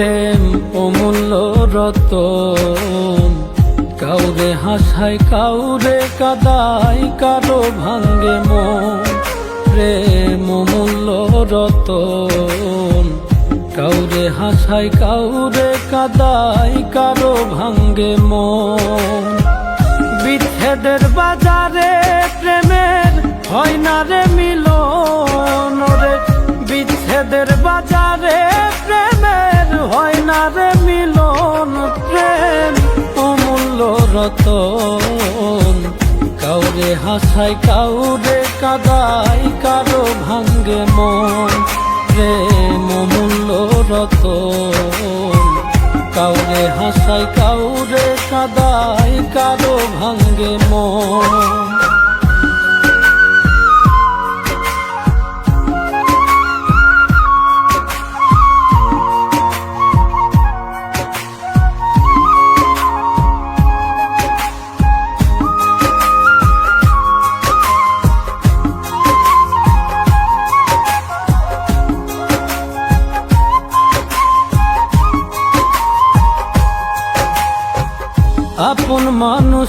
প্রেম অমূল্য রতন। কাউরে হাসায়, কাউরে কাদায়, কারও ভাঙ্গে মন। প্রেম অমূল্য রতন। কাউরে হাসায়, কাউরে কাদাই কারও ভাঙ্গে মন। বিচ্ছেদের বাজারে প্রেমে অমূল্য কাউরে হাসাই কাউরে কাদাই কারও ভাঙ্গে মন। প্রেম মূল্য রতন। কাউরে হাসাই কাউরে কাদাই কারও ভাঙ্গে মন।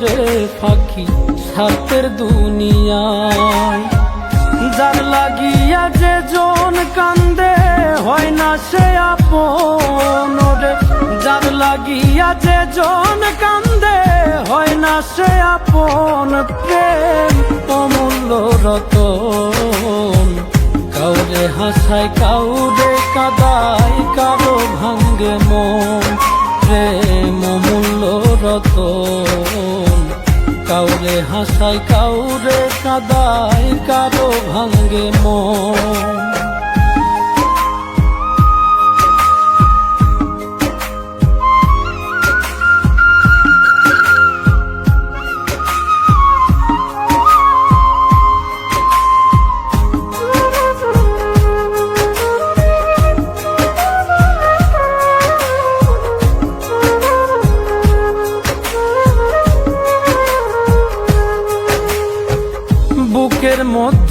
রে ফাঁকি সাতের দুনিয়ায়। যার লাগিয়া যে জন কান্দে, হয় না সে আপন রে যার লাগিয়া যে জন কান্দে, হয় না সে আপন প্রেম। অমূল্য রতন, কাউরে হাসায়, কাউরে কাদাই কারও ভাঙ্গে মন। হাসায় কাউরে কাদাই কারও ভাঙ্গে মন।